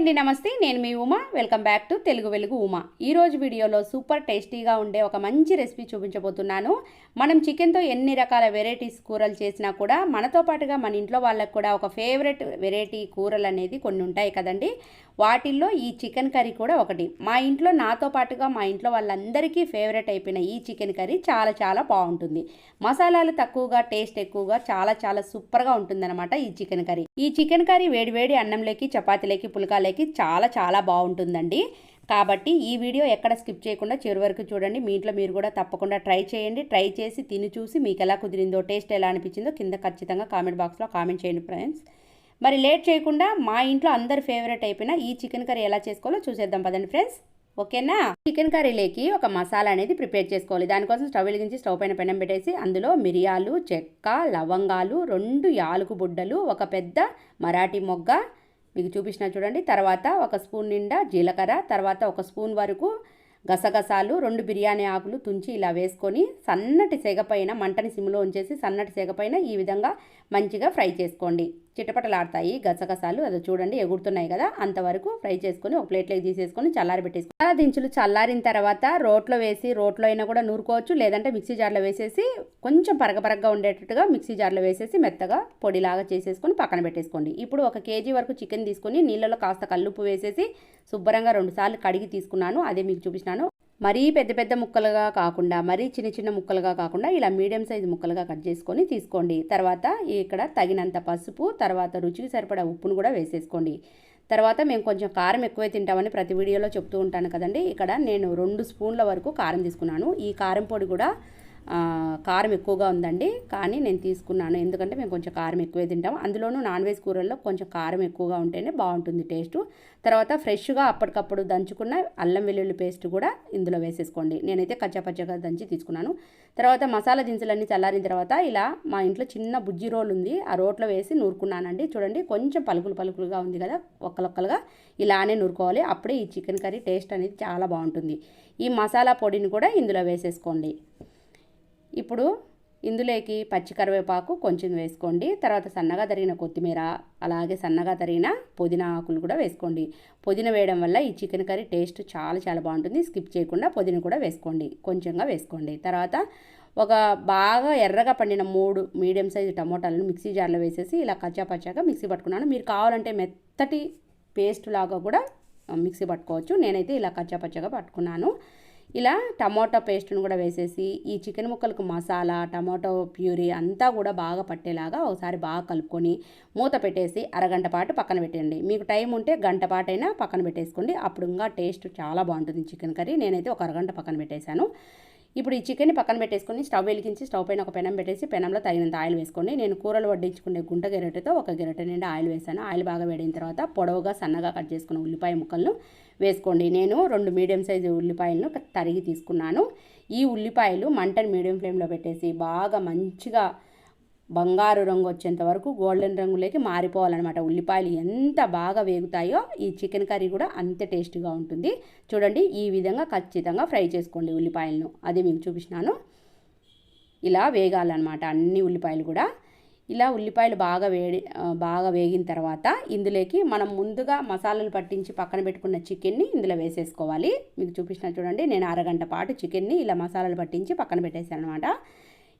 అండి నమస్తే. నేను మీ Uma. Welcome back to Telugu Velugu Uma. ఈరోజు వీడియోలో సూపర్ టేస్టీగా ఉండే ఒక మంచి రెసిపీ చూపించబోతున్నాను. మనం చికెన్తో ఎన్ని రకాల వెరైటీస్ కూరలు చేసినా కూడా మనతో పాటుగా మన ఇంట్లో వాళ్ళకు కూడా ఒక ఫేవరెట్ వెరైటీ కూరలు అనేది కొన్ని ఉంటాయి కదండి. వాటిల్లో ఈ చికెన్ కర్రీ కూడా ఒకటి. మా ఇంట్లో నాతో పాటుగా మా ఇంట్లో వాళ్ళందరికీ ఫేవరెట్ అయిపోయిన ఈ చికెన్ కర్రీ చాలా చాలా బాగుంటుంది. మసాలాలు తక్కువగా టేస్ట్ ఎక్కువగా చాలా చాలా సూపర్గా ఉంటుందన్నమాట ఈ చికెన్ కర్రీ. ఈ చికెన్ కర్రీ వేడివేడి అన్నంలోకి చపాతీలోకి పులకాలకి చాలా చాలా బాగుంటుందండి. కాబట్టి ఈ వీడియో ఎక్కడ స్కిప్ చేయకుండా చివరి వరకు చూడండి. మీ ఇంట్లో మీరు కూడా తప్పకుండా ట్రై చేయండి. ట్రై చేసి తిని చూసి మీకు ఎలా కుదిరిందో టేస్ట్ ఎలా అనిపించిందో కింద ఖచ్చితంగా కామెంట్ బాక్స్లో కామెంట్ చేయండి ఫ్రెండ్స్. మరి లేట్ చేయకుండా మా ఇంట్లో అందరి ఫేవరెట్ అయిపోయిన ఈ చికెన్ కర్రీ ఎలా చేసుకోవాలో చూసేద్దాం పదండి ఫ్రెండ్స్. ఓకేనా? చికెన్ కర్రీలోకి ఒక మసాలా అనేది ప్రిపేర్ చేసుకోవాలి. దానికోసం స్టవ్ వెలిగించి స్టవ్ పైన పెనం పెట్టేసి అందులో మిరియాలు చెక్క లవంగాలు రెండు యాలుగు బుడ్డలు ఒక పెద్ద మరాఠీ మొగ్గ మీకు చూపించిన చూడండి. తర్వాత ఒక స్పూన్ నిండా జీలకర్ర తర్వాత ఒక స్పూన్ వరకు గసగసాలు రెండు బిర్యానీ ఆకులు తుంచి ఇలా వేసుకొని సన్నటి సెగ పైన మంటని సిమ్లో ఉంచేసి సన్నటి సెగ పైన ఈ విధంగా మంచిగా ఫ్రై చేసుకోండి. చిటపటలాడతాయి గసగసాలు అది చూడండి ఎగురుతున్నాయి కదా అంతవరకు ఫ్రై చేసుకొని ఒక ప్లేట్లోకి తీసేసుకొని చల్లారి పెట్టేసుకోండి. చాలా దించులు చల్లారిన తర్వాత రోట్లో వేసి రోట్లో అయినా కూడా నూరుకోవచ్చు లేదంటే మిక్సీ జార్లో వేసేసి కొంచెం పరగపరగ్గా ఉండేటట్టుగా మిక్సీ జార్లో వేసేసి మెత్తగా పొడిలాగా చేసేసుకొని పక్కన పెట్టేసుకోండి. ఇప్పుడు ఒక కేజీ వరకు చికెన్ తీసుకొని నీళ్ళలో కాస్త కల్లుప్పు వేసేసి శుభ్రంగా రెండుసార్లు కడిగి తీసుకున్నాను. అదే మీకు చూపించినాను. మరీ పెద్ద పెద్ద ముక్కలుగా కాకుండా మరీ చిన్న చిన్న ముక్కలుగా కాకుండా ఇలా మీడియం సైజు ముక్కలుగా కట్ చేసుకొని తీసుకోండి. తర్వాత ఇక్కడ తగినంత పసుపు తర్వాత రుచికి సరిపడా ఉప్పును కూడా వేసేసుకోండి. తర్వాత మేము కొంచెం కారం ఎక్కువే తింటామని ప్రతి వీడియోలో చెప్తూ ఉంటాను కదండి. ఇక్కడ నేను రెండు స్పూన్ల వరకు కారం తీసుకున్నాను. ఈ కారం పొడి కూడా కారం ఎక్కువగా ఉందండి. కానీ నేను తీసుకున్నాను. ఎందుకంటే మేము కొంచెం కారం ఎక్కువే తింటాం అందులోనూ నాన్ వెజ్ కూరల్లో కొంచెం కారం ఎక్కువగా ఉంటేనే బాగుంటుంది టేస్ట్. తర్వాత ఫ్రెష్గా అప్పటికప్పుడు దంచుకున్న అల్లం వెల్లుల్లి పేస్ట్ కూడా ఇందులో వేసేసుకోండి. నేనైతే కచ్చాపచ్చగా దంచి తీసుకున్నాను. తర్వాత మసాలా దినుసులన్నీ చల్లారిన తర్వాత ఇలా మా ఇంట్లో చిన్న బుజ్జి రోల్ ఉంది. ఆ రోట్లో వేసి నూరుకున్నానండి. చూడండి కొంచెం పలుకులు పలుకులుగా ఉంది కదా ఒక్కలొక్కలుగా. ఇలానే నూరుకోవాలి. అప్పుడే ఈ చికెన్ కర్రీ టేస్ట్ అనేది చాలా బాగుంటుంది. ఈ మసాలా పొడిని కూడా ఇందులో వేసేసుకోండి. ఇప్పుడు ఇందులోకి పచ్చి కరివేపాకు కొంచెం వేసుకోండి. తర్వాత సన్నగా తరిగిన కొత్తిమీర అలాగే సన్నగా తరిగిన పుదీనా ఆకులు కూడా వేసుకోండి. పుదీనా వేయడం వల్ల ఈ చికెన్ కర్రీ టేస్ట్ చాలా చాలా బాగుంటుంది. స్కిప్ చేయకుండా పుదీనా కూడా వేసుకోండి. కొంచెంగా వేసుకోండి. తర్వాత ఒక బాగా ఎర్రగా పండిన మూడు మీడియం సైజు టమోటాలను మిక్సీ జార్లో వేసేసి ఇలా కచ్చా పచ్చాగా మిక్సీ పట్టుకున్నాను. మీరు కావాలంటే మెత్తటి పేస్ట్ లాగా కూడా మిక్సీ పట్టుకోవచ్చు. నేనైతే ఇలా కచ్చా పచ్చగా పట్టుకున్నాను. ఇలా టమాటో పేస్ట్ను కూడా వేసేసి ఈ చికెన్ ముక్కలకు మసాలా టమాటో ప్యూరీ అంతా కూడా బాగా పట్టేలాగా ఒకసారి బాగా కలుపుకొని మూత పెట్టేసి అరగంట పాటు పక్కన పెట్టండి మీకు టైం ఉంటే గంట పాటైనా పక్కన పెట్టేసుకోండి. అప్పుడు ఇంకా టేస్ట్ చాలా బాగుంటుంది చికెన్ కర్రీ. నేనైతే ఒక అరగంట పక్కన పెట్టేశాను. ఇప్పుడు ఈ చికెన్ని పక్కన పెట్టేసుకొని స్టవ్ వెలిగించి స్టవ్ పైన ఒక పెనం పెట్టేసి పెనంలో తగినంత ఆయిల్ వేసుకోండి. నేను కూరలు వడ్డించుకునే గుంట గెరటతో ఒక గెరట నిండా ఆయిల్ వేసాను ఆయిల్ బాగా వేడిన తర్వాత పొడవుగా సన్నగా కట్ చేసుకున్న ఉల్లిపాయ ముక్కలను వేసుకోండి. నేను రెండు మీడియం సైజు ఉల్లిపాయలను తరిగి తీసుకున్నాను. ఈ ఉల్లిపాయలు మంటను మీడియం ఫ్లేమ్లో పెట్టేసి బాగా మంచిగా బంగారు రంగు వచ్చేంత వరకు గోల్డెన్ రంగులోకి మారిపోవాలన్నమాట. ఉల్లిపాయలు ఎంత బాగా వేగుతాయో ఈ చికెన్ కర్రీ కూడా అంతే టేస్ట్గా ఉంటుంది. చూడండి ఈ విధంగా ఖచ్చితంగా ఫ్రై చేసుకోండి ఉల్లిపాయలను. అదే మీకు చూపించినాను ఇలా వేగాలన్నమాట అన్ని ఉల్లిపాయలు కూడా. ఇలా ఉల్లిపాయలు బాగా వేడి బాగా వేగిన తర్వాత ఇందులోకి మనం ముందుగా మసాలాలు పట్టించి పక్కన పెట్టుకున్న చికెన్ని ఇందులో వేసేసుకోవాలి. మీకు చూపించిన చూడండి నేను అరగంట పాటు చికెన్ని ఇలా మసాలాలు పట్టించి పక్కన పెట్టేశాను అనమాట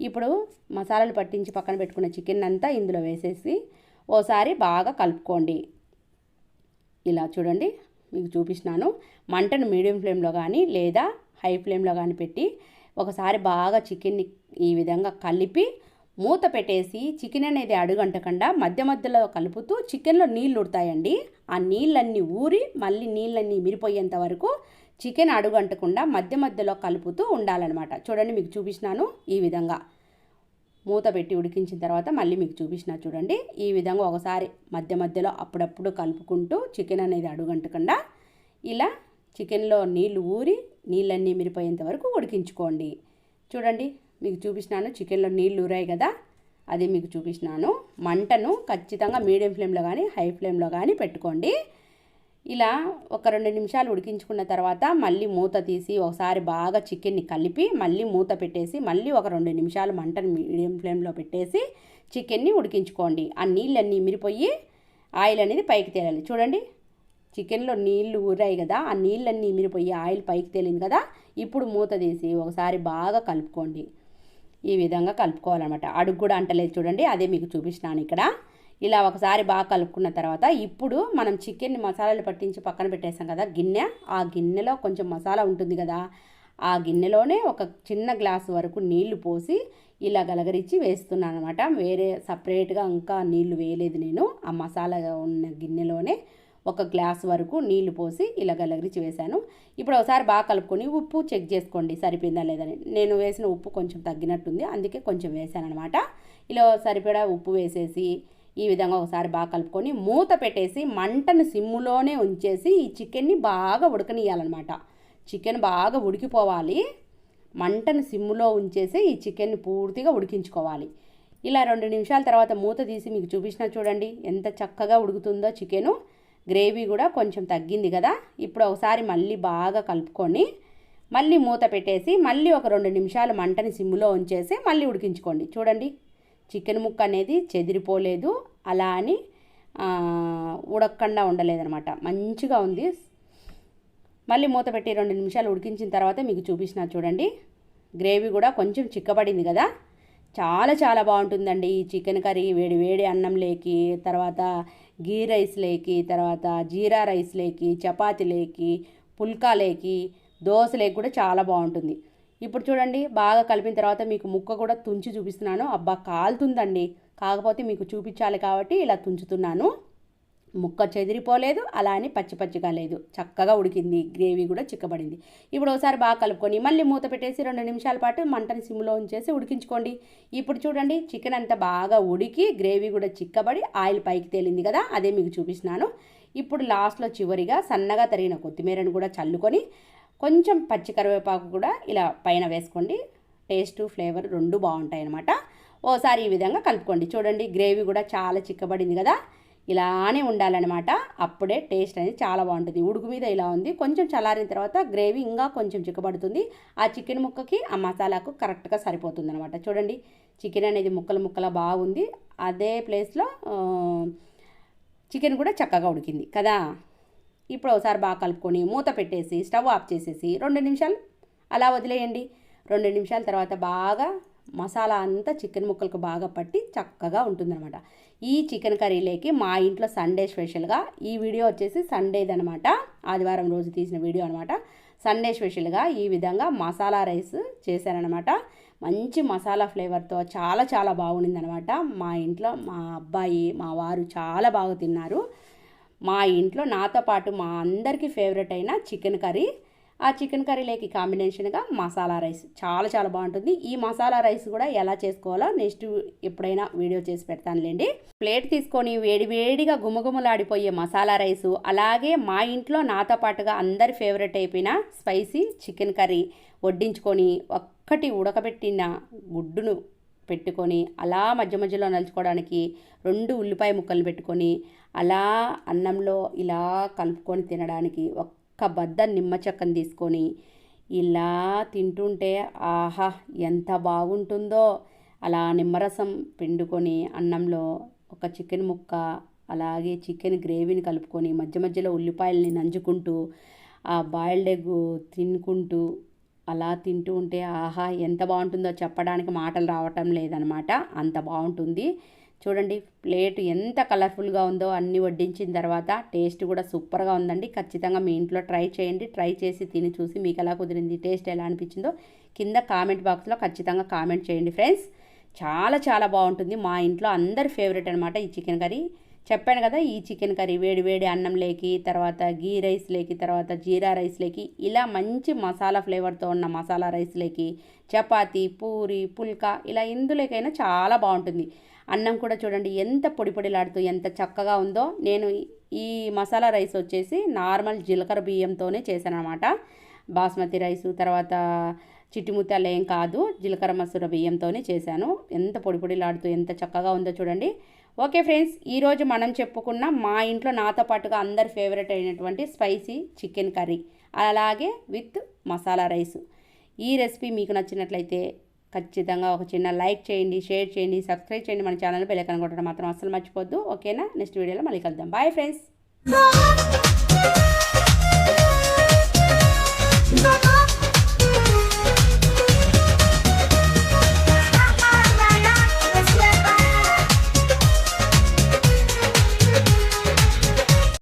ఇప్పుడు మసాలాలు పట్టించి పక్కన పెట్టుకున్న చికెన్ అంతా ఇందులో వేసేసి ఓసారి బాగా కలుపుకోండి. ఇలా చూడండి మీకు చూపిస్తున్నాను. మంటను మీడియం ఫ్లేమ్లో కానీ లేదా హై ఫ్లేమ్లో కానీ పెట్టి ఒకసారి బాగా చికెన్ని ఈ విధంగా కలిపి మూత పెట్టేసి చికెన్ అనేది అడుగంటకుండా మధ్య మధ్యలో కలుపుతూ చికెన్లో నీళ్ళు ఉడతాయండి. ఆ నీళ్ళన్నీ ఊరి మళ్ళీ నీళ్ళన్నీ మిరిపోయేంత వరకు చికెన్ అడుగంటకుండా మధ్య మధ్యలో కలుపుతూ ఉండాలన్నమాట. చూడండి మీకు చూపించినాను ఈ విధంగా. మూత పెట్టి ఉడికించిన తర్వాత మళ్ళీ మీకు చూపించిన చూడండి. ఈ విధంగా ఒకసారి మధ్య మధ్యలో అప్పుడప్పుడు కలుపుకుంటూ చికెన్ అనేది అడుగంటకుండా ఇలా చికెన్లో నీళ్ళు ఊరి నీళ్ళన్నీ మిరిపోయేంత వరకు ఉడికించుకోండి. చూడండి మీకు చూపించినాను చికెన్లో నీళ్ళు ఊరాయి కదా. అది మీకు చూపించినాను మంటను ఖచ్చితంగా మీడియం ఫ్లేమ్లో కానీ హై ఫ్లేమ్లో కానీ పెట్టుకోండి. ఇలా ఒక రెండు నిమిషాలు ఉడికించుకున్న తర్వాత మళ్ళీ మూత తీసి ఒకసారి బాగా చికెన్ని కలిపి మళ్ళీ మూత పెట్టేసి మళ్ళీ ఒక రెండు నిమిషాలు మంటను మీడియం ఫ్లేమ్లో పెట్టేసి చికెన్ని ఉడికించుకోండి. ఆ నీళ్ళన్నీ మిరిపోయి ఆయిల్ అనేది పైకి తేలాలి. చూడండి చికెన్లో నీళ్ళు ఊరాయి కదా ఆ నీళ్ళన్నీ మిరిపోయి ఆయిల్ పైకి తేలింది కదా ఇప్పుడు మూత తీసి ఒకసారి బాగా కలుపుకోండి. ఈ విధంగా కలుపుకోవాలన్నమాట. అడుగు కూడా అంటలేదు చూడండి అదే మీకు చూపిస్తున్నాను ఇక్కడ. ఇలా ఒకసారి బాగా కలుపుకున్న తర్వాత ఇప్పుడు మనం చికెన్ని మసాలాలు పట్టించి పక్కన పెట్టేసాం కదా గిన్నె. ఆ గిన్నెలో కొంచెం మసాలా ఉంటుంది కదా ఆ గిన్నెలోనే ఒక చిన్న గ్లాస్ వరకు నీళ్ళు పోసి ఇలా గలగరించి వేస్తున్నాను అనమాట వేరే సపరేట్గా ఇంకా నీళ్ళు వేయలేదు నేను. ఆ మసాలా ఉన్న గిన్నెలోనే ఒక గ్లాస్ వరకు నీళ్ళు పోసి ఇలా గలగరించి వేశాను. ఇప్పుడు ఒకసారి బాగా కలుపుకొని ఉప్పు చెక్ చేసుకోండి సరిపోయిందా లేదని నేను వేసిన ఉప్పు కొంచెం తగ్గినట్టుంది అందుకే కొంచెం వేసాను అనమాట ఇలా సరిపడా ఉప్పు వేసేసి ఈ విధంగా ఒకసారి బాగా కలుపుకొని మూత పెట్టేసి మంటను సిమ్ములోనే ఉంచేసి ఈ చికెన్ని బాగా ఉడకనియాలన్నమాట చికెన్ బాగా ఉడికిపోవాలి. మంటను సిమ్ములో ఉంచేసి ఈ చికెన్ని పూర్తిగా ఉడికించుకోవాలి. ఇలా రెండు నిమిషాల తర్వాత మూత తీసి మీకు చూపించిన చూడండి ఎంత చక్కగా ఉడుకుతుందో చికెను. గ్రేవీ కూడా కొంచెం తగ్గింది కదా. ఇప్పుడు ఒకసారి మళ్ళీ బాగా కలుపుకొని మళ్ళీ మూత పెట్టేసి మళ్ళీ ఒక రెండు నిమిషాలు మంటని సిమ్ములో ఉంచేసి మళ్ళీ ఉడికించుకోండి. చూడండి చికెన్ ముక్క అనేది చెదిరిపోలేదు. అలా అని ఉడకకుండా ఉండలేదనమాట మంచిగా ఉంది. మళ్ళీ మూత పెట్టి రెండు నిమిషాలు ఉడికించిన తర్వాత మీకు చూపించిన చూడండి. గ్రేవీ కూడా కొంచెం చిక్కబడింది కదా. చాలా చాలా బాగుంటుందండి ఈ చికెన్ కర్రీ. వేడి వేడి అన్నం లేకి తర్వాత గీ రైస్ లేకి తర్వాత జీరా రైస్ లేకి చపాతీ లేకి పుల్కా లేకి దోశ లేకి కూడా చాలా బాగుంటుంది. ఇప్పుడు చూడండి బాగా కలిపిన తర్వాత మీకు ముక్క కూడా తుంచి చూపిస్తున్నాను. అబ్బా కాలుతుందండి. కాకపోతే మీకు చూపించాలి కాబట్టి ఇలా తుంచుతున్నాను. ముక్క చెదిరిపోలేదు అలా అని పచ్చి పచ్చిగా లేదు. చక్కగా ఉడికింది గ్రేవీ కూడా చిక్కబడింది. ఇప్పుడు ఒకసారి బాగా కలుపుకొని మళ్ళీ మూత పెట్టేసి రెండు నిమిషాల పాటు మంటని సిమ్లో ఉంచేసి ఉడికించుకోండి. ఇప్పుడు చూడండి చికెన్ అంతా బాగా ఉడికి గ్రేవీ కూడా చిక్కబడి ఆయిల్ పైకి తేలింది కదా అదే మీకు చూపిస్తున్నాను. ఇప్పుడు లాస్ట్లో చివరిగా సన్నగా తరిగిన కొత్తిమీరను కూడా చల్లుకొని కొంచెం పచ్చి కరివేపాకు కూడా ఇలా పైన వేసుకోండి. టేస్ట్ ఫ్లేవర్ రెండు బాగుంటాయి అనమాట ఓసారి ఈ విధంగా కలుపుకోండి. చూడండి గ్రేవీ కూడా చాలా చిక్కబడింది కదా. ఇలానే ఉండాలన్నమాట. అప్పుడే టేస్ట్ అనేది చాలా బాగుంటుంది. ఉడుకు మీద ఇలా ఉంది. కొంచెం చల్లారిన తర్వాత గ్రేవీ ఇంకా కొంచెం చిక్కబడుతుంది. ఆ చికెన్ ముక్కకి ఆ మసాలాకు కరెక్ట్గా సరిపోతుంది అనమాట చూడండి చికెన్ అనేది ముక్కలు ముక్కల బాగుంది. అదే ప్లేస్లో చికెన్ కూడా చక్కగా ఉడికింది కదా. ఇప్పుడు ఒకసారి బాగా కలుపుకొని మూత పెట్టేసి స్టవ్ ఆఫ్ చేసేసి రెండు నిమిషాలు అలా వదిలేయండి. రెండు నిమిషాల తర్వాత బాగా మసాలా అంతా చికెన్ ముక్కలకు బాగా పట్టి చక్కగా ఉంటుందన్నమాట. ఈ చికెన్ కర్రీలోకి మా ఇంట్లో సండే స్పెషల్గా ఈ వీడియో వచ్చేసి సండేదనమాట ఆదివారం రోజు తీసిన వీడియో అనమాట సండే స్పెషల్గా ఈ విధంగా మసాలా రైస్ చేశారనమాట మంచి మసాలా ఫ్లేవర్తో చాలా చాలా బాగుండిందనమాట మా ఇంట్లో మా అబ్బాయి మా వారు చాలా బాగా తిన్నారు. మా ఇంట్లో నాతో పాటు మా అందరికీ ఫేవరెట్ అయిన చికెన్ కర్రీ ఆ చికెన్ కర్రీలోకి కాంబినేషన్గా మసాలా రైస్ చాలా చాలా బాగుంటుంది. ఈ మసాలా రైస్ కూడా ఎలా చేసుకోవాలో నెక్స్ట్ ఎప్పుడైనా వీడియో చేసి పెడతానులేండి. ప్లేట్ తీసుకొని వేడివేడిగా గుమగుమలాడిపోయే మసాలా రైసు అలాగే మా ఇంట్లో నాతో పాటుగా అందరి ఫేవరెట్ అయిపోయిన స్పైసీ చికెన్ కర్రీ వడ్డించుకొని ఒక్కటి ఉడకబెట్టిన గుడ్డును పెట్టుకొని అలా మధ్య మధ్యలో నలుచుకోవడానికి రెండు ఉల్లిపాయ ముక్కలు పెట్టుకొని అలా అన్నంలో ఇలా కలుపుకొని తినడానికి ఒక్క బద్ద నిమ్మ చెక్కను తీసుకొని ఇలా తింటుంటే ఆహా ఎంత బాగుంటుందో. అలా నిమ్మరసం పిండుకొని అన్నంలో ఒక చికెన్ ముక్క అలాగే చికెన్ గ్రేవీని కలుపుకొని మధ్య మధ్యలో ఉల్లిపాయలని నంచుకుంటూ ఆ బాయిల్డ్ ఎగ్ తినుకుంటూ అలా తింటూ ఉంటే ఆహా ఎంత బాగుంటుందో చెప్పడానికి మాటలు రావటం లేదనమాట. అంత బాగుంటుంది. చూడండి ప్లేట్ ఎంత కలర్ఫుల్గా ఉందో అన్నీ వడ్డించిన తర్వాత టేస్ట్ కూడా సూపర్గా ఉందండి. ఖచ్చితంగా మీ ఇంట్లో ట్రై చేయండి. ట్రై చేసి తిని చూసి మీకు ఎలా కుదిరింది టేస్ట్ ఎలా అనిపించిందో కింద కామెంట్ బాక్స్లో ఖచ్చితంగా కామెంట్ చేయండి ఫ్రెండ్స్. చాలా చాలా బాగుంటుంది. మా ఇంట్లో అందరి ఫేవరెట్ అనమాట ఈ చికెన్ కర్రీ. చెప్పాను కదా ఈ చికెన్ కర్రీ వేడి వేడి అన్నం లేకి తర్వాత గీ రైస్ లేకి తర్వాత జీరా రైస్ లేకి ఇలా మంచి మసాలా ఫ్లేవర్తో ఉన్న మసాలా రైస్ లేకి చపాతి పూరి పుల్కా ఇలా ఎందులోకైనా చాలా బాగుంటుంది. అన్నం కూడా చూడండి ఎంత పొడి పొడిలాడుతూ ఎంత చక్కగా ఉందో. నేను ఈ మసాలా రైస్ వచ్చేసి నార్మల్ జీలకర్ర బియ్యంతోనే చేశాను అనమాట బాస్మతి రైస్ తర్వాత చిట్టిముత్యాలు ఏం కాదు జీలకర్ర మసూర బియ్యంతోనే చేశాను. ఎంత పొడి పొడిలాడుతూ ఎంత చక్కగా ఉందో చూడండి. ఓకే ఫ్రెండ్స్ ఈరోజు మనం చెప్పుకున్న మా ఇంట్లో నాతో పాటుగా అందరి ఫేవరెట్ అయినటువంటి స్పైసీ చికెన్ కర్రీ అలాగే విత్ మసాలా రైస్. ఈ రెసిపీ మీకు నచ్చినట్లయితే ఖచ్చితంగా ఒక చిన్న లైక్ చేయండి షేర్ చేయండి సబ్స్క్రైబ్ చేయండి మన ఛానల్ బెల్ ఐకాన్ కొట్టడం మాత్రం అసలు మర్చిపోద్దు. ఓకేనా? నెక్స్ట్ వీడియోలో మళ్ళీ కలుద్దాం. Bye friends